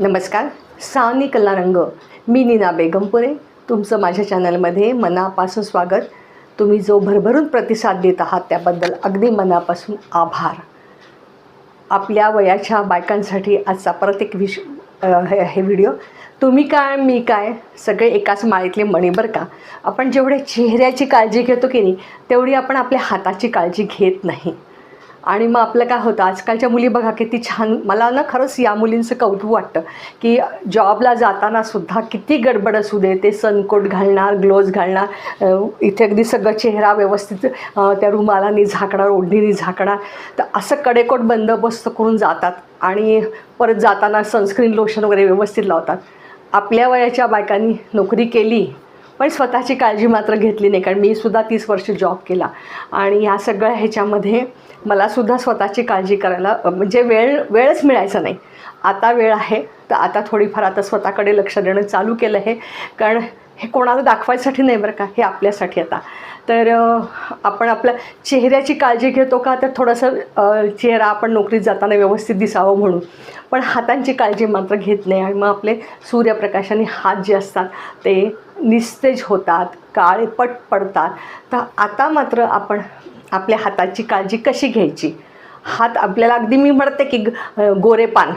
नमस्कार सानी कलारंग. मी नीना बेगमपुरे. तुमचं माझ्या चॅनलमध्ये मनापासून स्वागत. तुम्ही जो भरभरून प्रतिसाद देत आहात त्याबद्दल अगदी मनापासून आभार. आपल्या वयाच्या बायकांसाठी आजचा परत एक विश हे हे व्हिडिओ. तुम्ही काय मी काय सगळे एकाच माळीतले मणी बरं का? आपण जेवढे चेहऱ्याची काळजी घेतो की नाही तेवढी आपण आपल्या हाताची काळजी घेत नाही. आणि मग आपलं काय होतं? आजकालच्या मुली बघा किती छान मला ना खरंच या मुलींचं कौतुक वाटतं की जॉबला जाताना सुद्धा किती गडबड असू दे ते सनकोट घालणार ग्लोव्ज घालणार इथे अगदी सगळं चेहरा व्यवस्थित त्या रुमालाने झाकणार ओढणीने झाकणार. तर असं कडेकोट बंदोबस्त करून जातात आणि परत जाताना सनस्क्रीन लोशन वगैरे व्यवस्थित लावतात. आपल्या वयाच्या बायकांनी नोकरी केली पण स्वतःची काळजी मात्र घेतली नाही कारण मी सुद्धा तीस वर्ष जॉब केला. आणि ह्या सगळ्या ह्याच्यामध्ये मलासुद्धा स्वतःची काळजी करायला म्हणजे वेळ वेळच मिळायचा नाही. आता वेळ आहे तर आता थोडीफार आता स्वतःकडे लक्ष देणं चालू केलं आहे. कारण हे कोणाला दाखवायसाठी नाही बरं का हे आपल्यासाठी आता. तर आपण आपल्या चेहऱ्याची काळजी घेतो का? तर थोडंसं चेहरा आपण नोकरीत जाताना व्यवस्थित दिसावं म्हणून. पण हातांची काळजी मात्र घेत नाही आणि मग आपले सूर्यप्रकाशाने हात जे असतात ते निस्तेज होतात काळे पट पडतात. तर आता मात्र आपण आपल्या हाताची काळजी कशी घ्यायची? हात आपल्याला अगदी मी म्हणते की गोरेपान.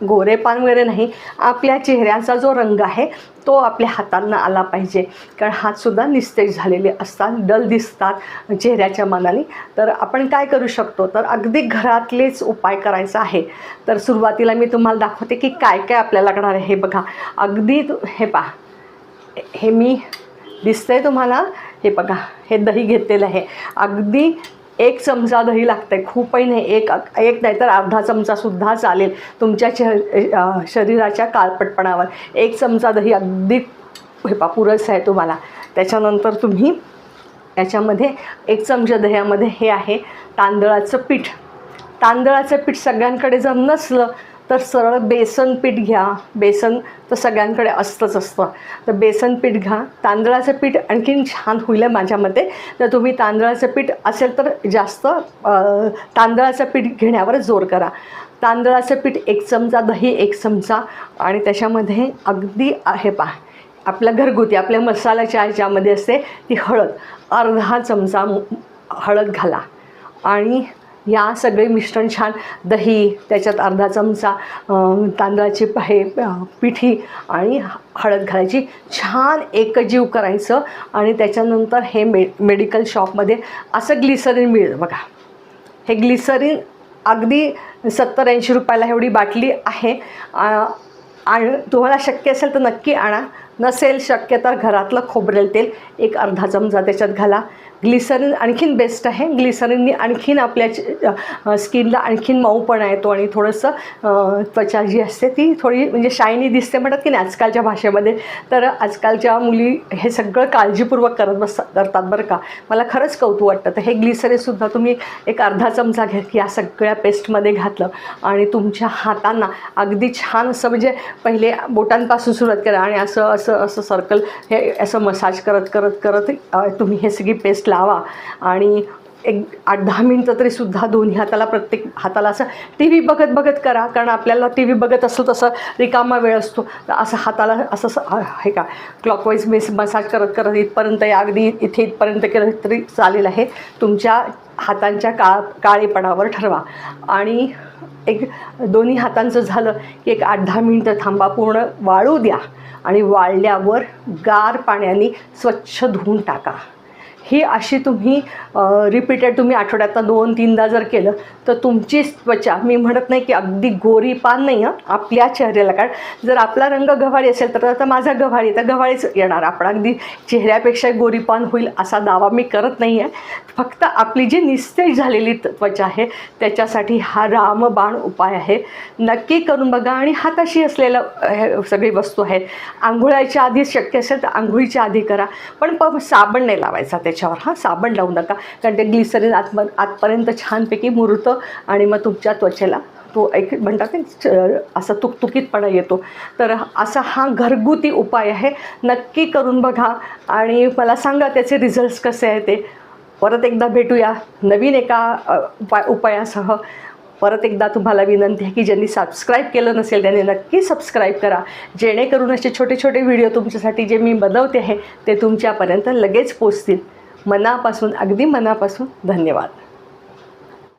गोरेपान वगैरे नाही आपल्या चेहऱ्याचा जो रंग आहे तो आपल्या हातांना आला पाहिजे. कारण हातसुद्धा निस्तेज झालेले असतात डल दिसतात चेहऱ्याच्या मनाने. तर आपण काय करू शकतो? तर अगदी घरातलेच उपाय करायचा आहे. तर सुरुवातीला मी तुम्हाला दाखवते की काय काय आपल्याला लागणार आहे. हे बघा अगदी हे पहा. हे मी दिसतंय तुम्हाला. हे बघा हे दही घेतलेलं आहे. अगदी एक चमचा दही लागतं आहे खूपही नाही एक एक नाही तर अर्धा चमचासुद्धा चालेल तुमच्या श शरीराच्या काळपटपणावर. एक चमचा दही अगदी हे पा पुरस आहे तुम्हाला. त्याच्यानंतर तुम्ही याच्यामध्ये एक चमचा दह्यामध्ये हे आहे तांदळाचं पीठ. तांदळाचं पीठ सगळ्यांकडे जर नसलं तर सरळ बेसन पीठ घ्या. बेसन तर सगळ्यांकडे असतंच असतं. तर बेसन पीठ घ्या. तांदळाचं पीठ आणखीन छान होईल माझ्या मते. तर तुम्ही तांदळाचं पीठ असेल तर जास्त तांदळाचं पीठ घेण्यावर जोर करा. तांदळाचं पीठ एक चमचा दही एक चमचा आणि त्याच्यामध्ये अगदी आहे पहा आपल्या घरगुती आपल्या मसाल्याच्या ह्याच्यामध्ये असते ती हळद. अर्धा चमचा हळद घाला आणि या सगळे मिश्रण छान दही त्याच्यात अर्धा चमचा तांदळाची प- हे पिठी आणि हळद घालायची. छान एकजीव करायचं आणि त्याच्यानंतर हे मे मेडिकल शॉपमध्ये असं ग्लिसरीन मिळेल बघा. हे ग्लिसरीन अगदी सत्तर ऐंशी रुपयाला एवढी बाटली आहे. आणि तुम्हाला शक्य असेल तर नक्की आणा. नसेल शक्य तर घरातलं खोबरेल तेल एक अर्धा चमचा त्याच्यात घाला. ग्लिसरीन आणखीन बेस्ट आहे. ग्लिसरीननी आणखीन आपल्या स्किनला आणखीन मऊपणा येतो आणि थोडंसं त्वचा जी असते ती थोडी म्हणजे शायनी दिसते म्हणतात की नाही आजकालच्या भाषेमध्ये. तर आजकालच्या मुली हे सगळं काळजीपूर्वक करत बस करतात बरं का. मला खरंच कौतुक वाटतं. तर हे ग्लिसरीनसुद्धा तुम्ही एक अर्धा चमचा घ्या या सगळ्या पेस्टमध्ये घातलं आणि तुमच्या हातांना अगदी छान असं म्हणजे पहिले बोटांपासून सुरुवात करा आणि असं असं असं सर्कल हे असं मसाज करत करत करत तुम्ही हे सगळी पेस्ट लावा. आणि एक आठ दहा मिनटं तरी सुद्धा दोन्ही हाताला प्रत्येक हाताला असं टी व्ही बघत बघत करा. कारण आपल्याला टी व्ही बघत असतो तसं रिकामा वेळ असतो. असं हाताला असं आहे हे का क्लॉकवाईज मेस मसाज करत करत इथपर्यंत या अगदी इथे इथपर्यंत केलं तरी चालेल आहे. तुमच्या हातांच्या काळ काळेपणावर ठरवा. आणि एक दोन्ही हातांचं झालं की एक आठ दहा मिनटं थांबा पूर्ण वाळू द्या. आणि वाळल्यावर गार पाण्याने स्वच्छ धुवून टाका. ही अशी तुम्ही रिपीटेड तुम्ही आठवड्यातनं दोन तीनदा जर केलं तर तुमची त्वचा मी म्हणत नाही की अगदी गोरी पान नाही आपल्या चेहऱ्याला. कारण जर आपला रंग गव्हाळी असेल तर आता माझा गव्हाळी तर गव्हाळीच येणार. आपण अगदी चेहऱ्यापेक्षा गोरीपान होईल असा दावा मी करत नाही आहे फक्त आपली जी निस्तेज झालेली त्वचा आहे त्याच्यासाठी हा रामबाण उपाय आहे. नक्की करून बघा आणि हाताशी असलेलं हे सगळी वस्तू आहेत आंघोळायच्या आधी शक्य असेल तर आंघोळीच्या आधी करा. पण प साबण नाही लावायचा त्याच्यावर हां साबण लावू नका. कारण ते ग्लिसरीन आतम आतपर्यंत छानपैकी मुरतं आणि मग तुमच्या त्वचेला तो एक म्हणतात च- असा तुकतुकीतपणा येतो. तर असा हा घरगुती उपाय आहे. नक्की करून बघा आणि मला सांगा त्याचे रिझल्ट्स कसे आहे ते. परत एकदा भेटूया नवीन एका उपाय उपायासह. परत एकदा तुम्हाला विनंती आहे की ज्यांनी सबस्क्राईब केलं नसेल त्यांनी नक्की सबस्क्राईब करा. जेणेकरून असे छोटे छोटे व्हिडिओ तुमच्यासाठी जे मी बनवते आहे ते तुमच्यापर्यंत लगेच पोचतील. मनापासून अगदी मनापासून धन्यवाद.